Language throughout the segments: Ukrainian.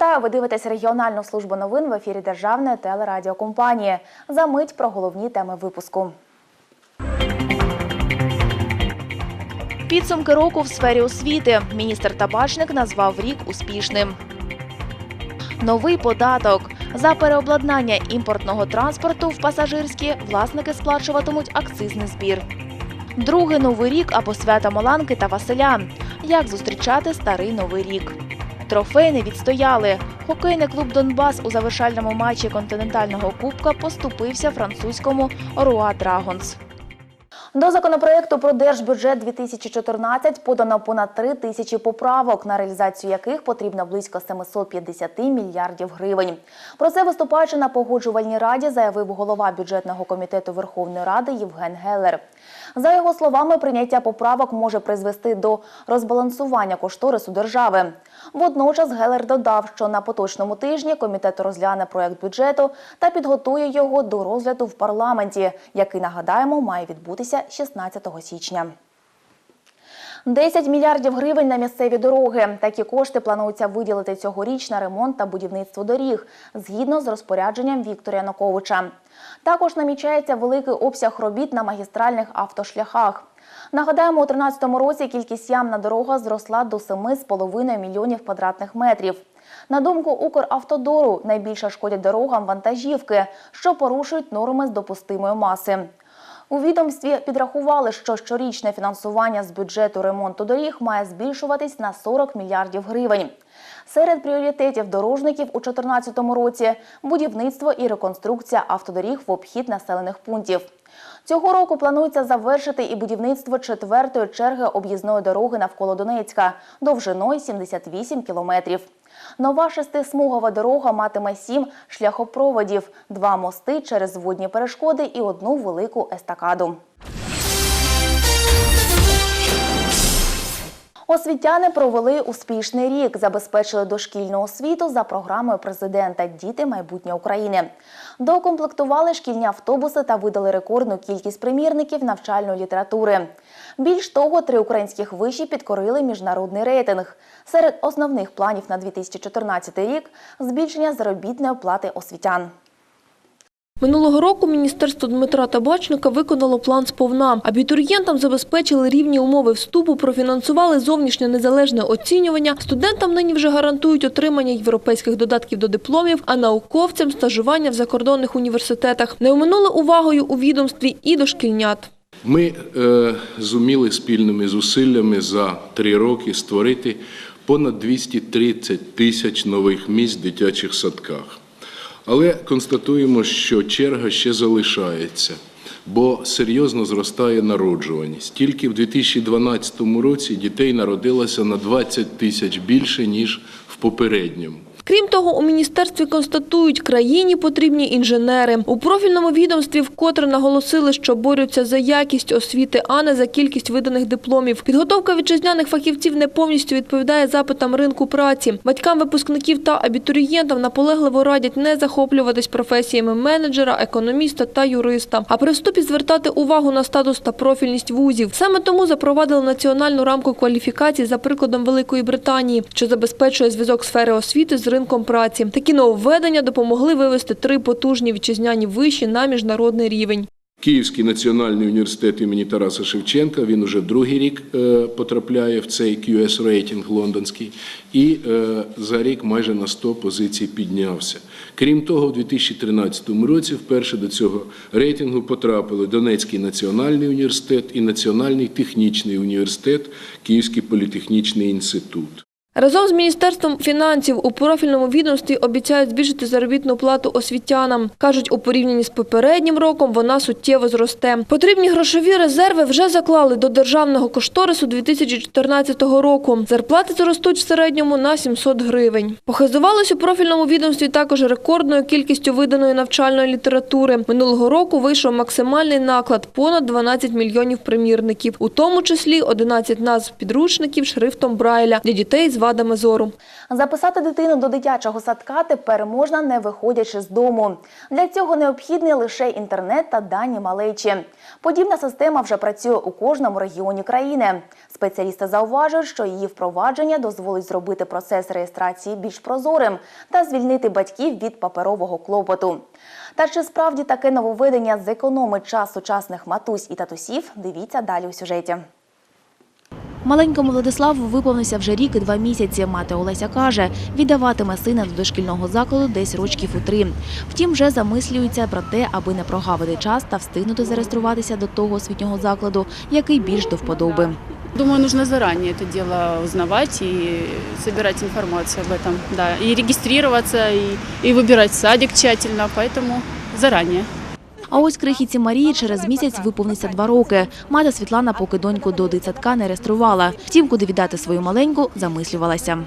Вітаю! Ви дивитесь регіональну службу новин в ефірі Державної телерадіокомпанії. За мить про головні теми випуску. Підсумки року в сфері освіти. Міністр Табачник назвав рік успішним. Новий податок. За переобладнання імпортного транспорту в пасажирські власники сплачуватимуть акцизний збір. Другий новий рік або свята Маланки та Василя. Як зустрічати старий новий рік? Трофей не відстояли. Хокейний клуб Донбас у завершальному матчі континентального кубка поступився французькому Оруа Драгонс. До законопроекту про держбюджет 2014 подано понад 3 тисячі поправок, на реалізацію яких потрібно близько 750 мільярдів гривень. Про це виступаючи на погоджувальній раді, заявив голова бюджетного комітету Верховної Ради Євген Гелер. За його словами, прийняття поправок може призвести до розбалансування кошторису держави. Водночас Гелер додав, що на поточному тижні комітет розгляне проект бюджету та підготує його до розгляду в парламенті, який нагадаємо має відбутися 16 січня. 10 мільярдів гривень на місцеві дороги. Такі кошти планується виділити цьогоріч на ремонт та будівництво доріг, згідно з розпорядженням Віктора Януковича. Також намічається великий обсяг робіт на магістральних автошляхах. Нагадаємо, у 2013 році кількість ям на дорогах зросла до 7,5 мільйонів квадратних метрів. На думку Укравтодору, найбільше шкодять дорогам вантажівки, що порушують норми з допустимої маси. У відомстві підрахували, що щорічне фінансування з бюджету ремонту доріг має збільшуватись на 40 мільярдів гривень. Серед пріоритетів дорожників у 2014 році будівництво і реконструкція автодоріг в обхід населених пунктів. Цього року планується завершити і будівництво четвертої черги об'їзної дороги навколо Донецька довжиною 78 кілометрів. Нова шестисмугова дорога матиме сім шляхопроводів, два мости через водні перешкоди і одну велику естакаду. Освітяни провели успішний рік, забезпечили дошкільну освіту за програмою президента Діти майбутнє України. Доукомплектували шкільні автобуси та видали рекордну кількість примірників навчальної літератури. Більш того, три українських виші підкорили міжнародний рейтинг. Серед основних планів на 2014 рік збільшення заробітної плати освітян. Минулого року міністерство Дмитра Табачника виконало план сповна. Абітурієнтам забезпечили рівні умови вступу, профінансували зовнішнє незалежне оцінювання. Студентам нині вже гарантують отримання європейських додатків до дипломів, а науковцям стажування в закордонних університетах. Не оминули увагою у відомстві і дошкільнят. Ми е, зуміли спільними зусиллями за три роки створити понад 230 тисяч нових місць в дитячих садках. Але констатуємо, що черга ще залишається, бо серйозно зростає народжуваність. Тільки в 2012 році дітей народилося на 20 тисяч більше, ніж в попередньому. Крім того, у міністерстві констатують, країні потрібні інженери. У профільному відомстві вкотре наголосили, що борються за якість освіти, а не за кількість виданих дипломів. Підготовка вітчизняних фахівців не повністю відповідає запитам ринку праці. Батькам випускників та абітурієнтам наполегливо радять не захоплюватись професіями менеджера, економіста та юриста, а при вступі звертати увагу на статус та профільність вузів. Саме тому запровадили національну рамку кваліфікацій за прикладом Великої Британії, що забезпечує зв'язок сфери освіти з ринком праці. Такі нововведення допомогли вивести три потужні вітчизняні виші на міжнародний рівень. Київський національний університет імені Тараса Шевченка, він уже другий рік е, потрапляє в цей QS рейтинг лондонський, і е, за рік майже на 100 позицій піднявся. Крім того, в 2013 році вперше до цього рейтингу потрапили Донецький національний університет і Національний технічний університет, Київський політехнічний інститут. Разом з Міністерством фінансів у профільному відомстві обіцяють збільшити заробітну плату освітянам. Кажуть, у порівнянні з попереднім роком вона суттєво зросте. Потрібні грошові резерви вже заклали до державного кошторису 2014 року. Зарплати зростуть в середньому на 700 гривень. Похизувалось у профільному відомстві також рекордною кількістю виданої навчальної літератури. Минулого року вийшов максимальний наклад – понад 12 мільйонів примірників, у тому числі 11 назв підручників шрифтом Брайля для дітей з вадами зору. Записати дитину до дитячого садка тепер можна не виходячи з дому. Для цього необхідний лише інтернет та дані малечі. Подібна система вже працює у кожному регіоні країни. Спеціалісти зауважують, що її впровадження дозволить зробити процес реєстрації більш прозорим та звільнити батьків від паперового клопоту. Та чи справді таке нововведення зекономить час сучасних матусь і татусів? Дивіться далі у сюжеті. Маленькому Владиславу виповнився вже рік і два місяці. Мати Олеся каже, віддаватиме сина до дошкільного закладу десь рочків у три. Втім, вже замислюється про те, аби не прогавити час та встигнути зареєструватися до того освітнього закладу, який більш до вподоби. Думаю, нужно заранее это дело узнавать и собирать информацию об этом, да, и регистрироваться, и, и выбирать садик тщательно, поэтому заранее. А ось крихітці Марії через місяць виповниться два роки. Мати Світлана поки доньку до дитсадка не реєструвала. Втім, куди віддати свою маленьку, замислювалася.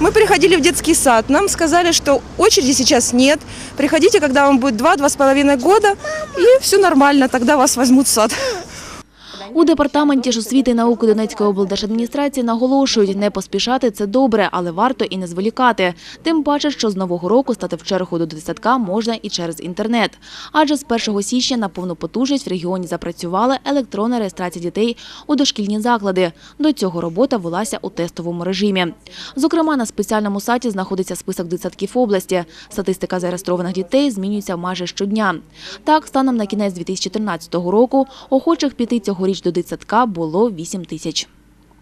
Мы приходили в детский сад, нам сказали, что очереди сейчас нет. Приходите, когда вам будет 2-2,5 года, и все нормально, тогда вас возьмут в сад. У департаменті ж освіти і науки Донецької облдержадміністрації наголошують, не поспішати це добре, але варто і не зволікати. Тим паче, що з нового року стати в чергу до дитсадка можна і через інтернет. Адже з 1 січня на повну потужність в регіоні запрацювала електронна реєстрація дітей у дошкільні заклади. До цього робота велася у тестовому режимі. Зокрема, на спеціальному сайті знаходиться список дитсадків області. Статистика зареєстрованих дітей змінюється майже щодня. Так, станом на кінець 2013 року охочих піти цьогоріч до дитсадка було 8 тисяч.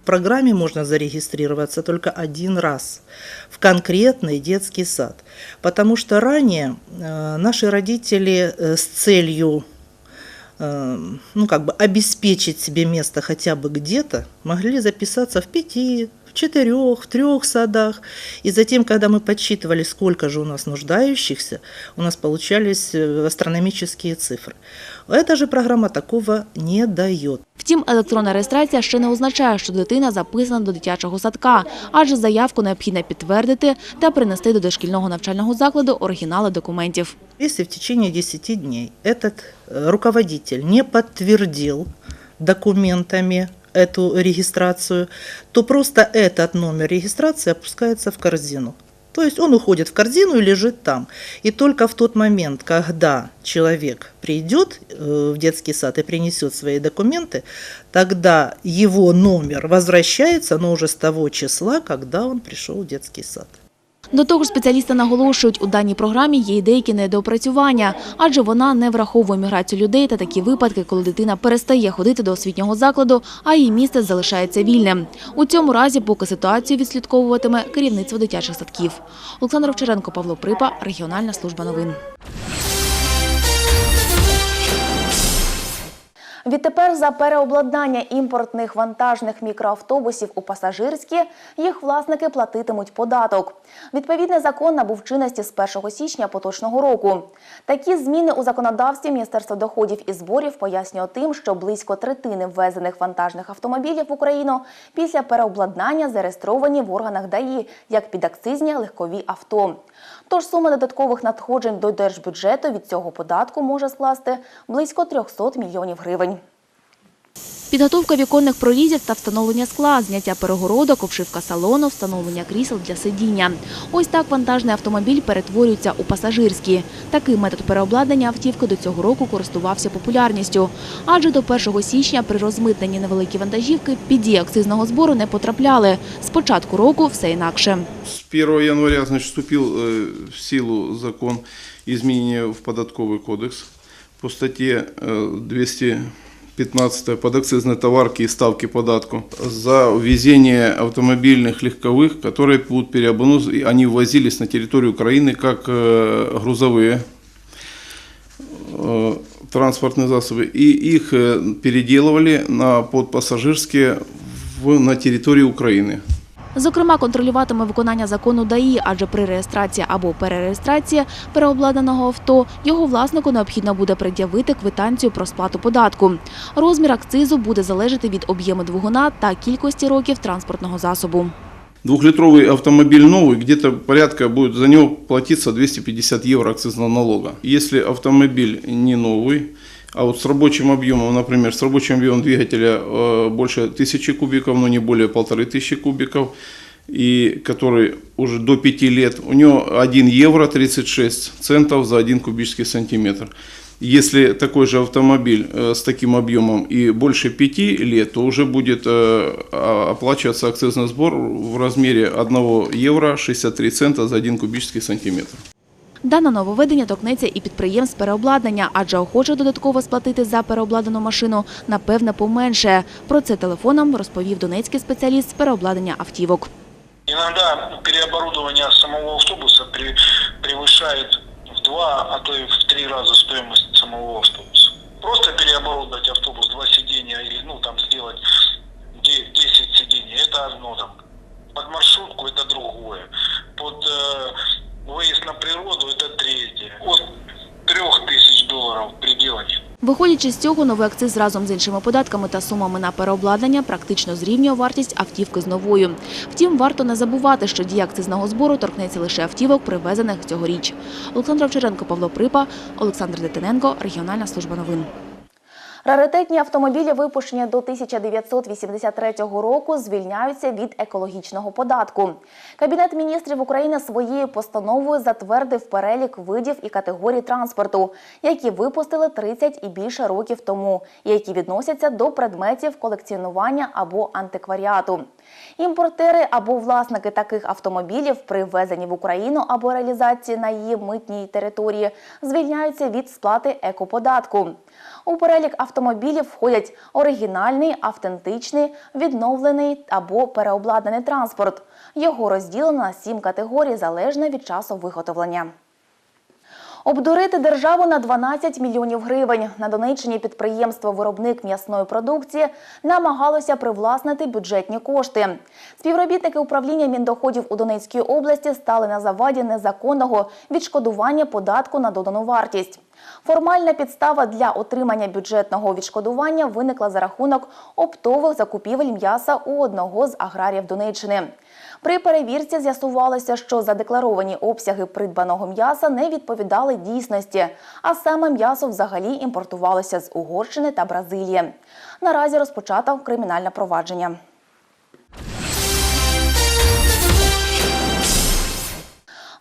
В программе можно зарегистрироваться только один раз в конкретный детский сад, потому что ранее э, наши родители э, с целью э, ну, как бы обеспечить себе место хотя бы где-то, могли записаться в пяти, в четырех, в трех садах. И затем, когда мы подсчитывали, сколько же у нас нуждающихся, у нас получались э, астрономические цифры. Эта же программа такого не дает. Втім, електронна реєстрація ще не означає, що дитина записана до дитячого садка, адже заявку необхідно підтвердити та принести до дошкільного навчального закладу оригінали документів. Если в течение 10 дней этот э, руководитель не подтвердил документами эту регистрацию, то просто этот номер регистрации опускается в корзину. То есть он уходит в корзину и лежит там. И только в тот момент, когда человек придет э, в детский сад и принесет свои документы, тогда его номер возвращается, но уже с того числа, когда он пришел в детский сад. До того ж, спеціалісти наголошують, у даній програмі є й деякі недоопрацювання, адже вона не враховує міграцію людей та такі випадки, коли дитина перестає ходити до освітнього закладу, а її місце залишається вільним. У цьому разі, поки ситуацію відслідковуватиме керівництво дитячих садків. Олександр Овчаренко, Павло Припа, регіональна служба новин. Відтепер за переобладнання імпортних вантажних мікроавтобусів у пасажирські їх власники платитимуть податок. Відповідний закон набув чинності з 1 січня поточного року. Такі зміни у законодавстві Міністерство доходів і зборів пояснює тим, що близько третини ввезених вантажних автомобілів в Україну після переобладнання зареєстровані в органах ДАІ як підакцизні легкові авто. Тож сума додаткових надходжень до держбюджету від цього податку може скласти близько 300 мільйонів гривень. Підготовка віконних прорізів та встановлення скла, зняття перегородок, обшивка салону, встановлення крісел для сидіння. Ось так вантажний автомобіль перетворюється у пасажирський. Такий метод переобладнання автівки до цього року користувався популярністю. Адже до 1 січня при розмитненні невеликі вантажівки під дії акцизного збору не потрапляли. З початку року все інакше. З 1 января значить, вступив е, в силу закон і змінення в податковий кодекс по статті е, 200 15 подакцизной товарки и ставки податку, за ввезение автомобильных легковых, которые будут переобмануты, они ввозились на территорию Украины как э, грузовые э, транспортные засобы, и их э, переделывали на, под пассажирские в, на территории Украины. Зокрема, контролюватиме виконання закону ДАІ, адже при реєстрації або перереєстрації переобладнаного авто його власнику необхідно буде пред'явити квитанцію про сплату податку. Розмір акцизу буде залежати від об'єму двигуна та кількості років транспортного засобу. Двухлитровый автомобиль новый, где-то порядка будет за него платиться 250 евро акцизного налога. Если автомобиль не новый, а вот с рабочим объемом, например, с рабочим объемом двигателя э, больше 1000 кубиков, но не более 1500 кубиков, и который уже до 5 лет, у него 1 евро 36 центов за 1 кубический сантиметр. Если такой же автомобиль э, с таким объемом и больше 5 лет, то уже будет э, а- оплачиваться акцизный сбор в размере 1 евро 63 цента за 1 кубический сантиметр. Дане нововведення торкнеться і підприємств переобладнання, адже охоче додатково сплатити за переобладнану машину, напевне, поменше. Про це телефоном розповів донецький спеціаліст з переобладнання автівок. Иногда переоборудование самого автобуса при- превышает в два, а то и в три раза стоимость самого автобуса. Просто переоборудовать автобус, два сидения или ну там сделать де- 10 сидений, это одно там. Под маршрутку это другое. Под э, выезд на природу это третье. От трех тысяч долларов в пределах. Виходячи з цього, новий акциз разом з іншими податками та сумами на переобладнання практично зрівнює вартість автівки з новою. Втім, варто не забувати, що дія акцизного збору торкнеться лише автівок, привезених цьогоріч. Олександр Овчаренко, Павло Припа, Олександр Детиненко, Регіональна служба новин. Раритетні автомобілі, випущені до 1983 року, звільняються від екологічного податку. Кабінет міністрів України своєю постановою затвердив перелік видів і категорій транспорту, які випустили 30 і більше років тому, які відносяться до предметів колекціонування або антикваріату. Імпортери або власники таких автомобілів при ввезенні в Україну або реалізації на її митній території звільняються від сплати екоподатку. У перелік автомобілів входять оригінальний, автентичний, відновлений або переобладнаний транспорт. Його розділено на сім категорій залежно від часу виготовлення. Обдурити державу на 12 мільйонів гривень. На Донеччині підприємство-виробник м'ясної продукції намагалося привласнити бюджетні кошти. Співробітники управління міндоходів у Донецькій області стали на заваді незаконного відшкодування податку на додану вартість. Формальна підстава для отримання бюджетного відшкодування виникла за рахунок оптових закупівель м'яса у одного з аграріїв Донеччини. При перевірці з'ясувалося, що задекларовані обсяги придбаного м'яса не відповідали дійсності, а саме м'ясо взагалі імпортувалося з Угорщини та Бразилії. Наразі розпочато кримінальне провадження.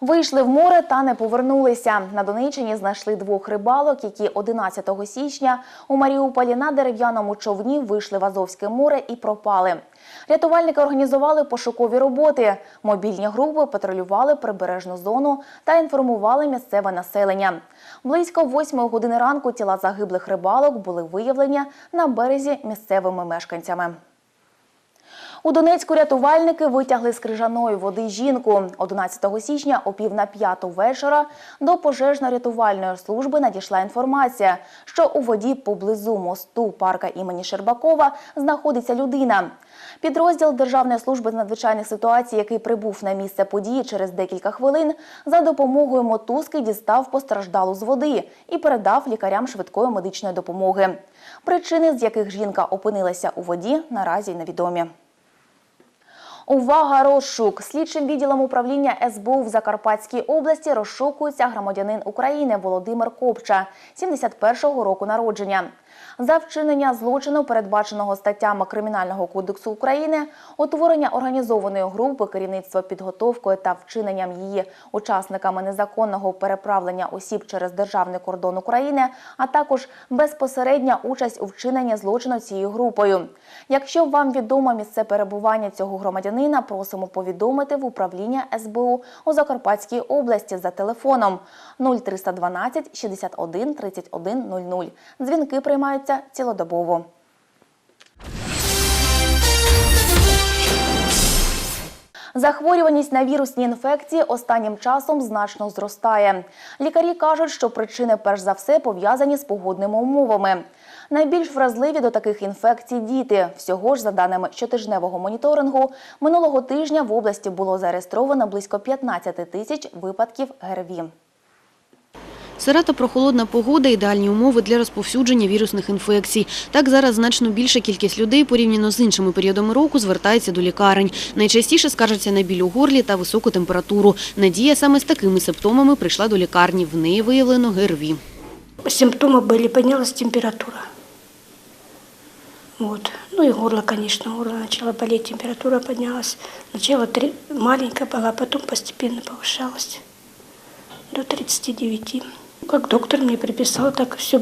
Вийшли в море та не повернулися. На Донеччині знайшли двох рибалок, які 11 січня у Маріуполі на дерев'яному човні вийшли в Азовське море і пропали. Рятувальники організували пошукові роботи. Мобільні групи патрулювали прибережну зону та інформували місцеве населення. Близько 8 години ранку тіла загиблих рибалок були виявлені на березі місцевими мешканцями. У Донецьку рятувальники витягли з крижаної води жінку. 11 січня о пів на п'яту вечора до пожежно-рятувальної служби надійшла інформація, що у воді поблизу мосту парка імені Щербакова знаходиться людина. Підрозділ Державної служби з надзвичайних ситуацій, який прибув на місце події через декілька хвилин, за допомогою мотузки дістав постраждалу з води і передав лікарям швидкої медичної допомоги. Причини, з яких жінка опинилася у воді, наразі невідомі. Увага, розшук! Слідчим відділом управління СБУ в Закарпатській області розшукується громадянин України Володимир Копча, 71-го року народження. За вчинення злочину, передбаченого статтями Кримінального кодексу України, утворення організованої групи, керівництва підготовкою та вчиненням її учасниками незаконного переправлення осіб через державний кордон України, а також безпосередня участь у вчиненні злочину цією групою. Якщо вам відомо місце перебування цього громадянина, просимо повідомити в управління СБУ у Закарпатській області за телефоном 0312 61 31 00. Дзвінки приймаються цілодобово. Захворюваність на вірусні інфекції останнім часом значно зростає. Лікарі кажуть, що причини перш за все пов'язані з погодними умовами. Найбільш вразливі до таких інфекцій діти. Всього ж, за даними щотижневого моніторингу, минулого тижня в області було зареєстровано близько 15 тисяч випадків ГРВІ. Сира та прохолодна погода – ідеальні умови для розповсюдження вірусних інфекцій. Так зараз значно більша кількість людей порівняно з іншими періодами року звертається до лікарень. Найчастіше скаржаться на біль у горлі та високу температуру. Надія саме з такими симптомами прийшла до лікарні. В неї виявлено ГРВІ. Симптомы были, поднялась температура. Вот. Ну, Ну и горло, конечно, горло начало болеть, температура поднялась. Сначала три, маленькая была, потом постепенно повышалась до 39. Как доктор мне приписал, так все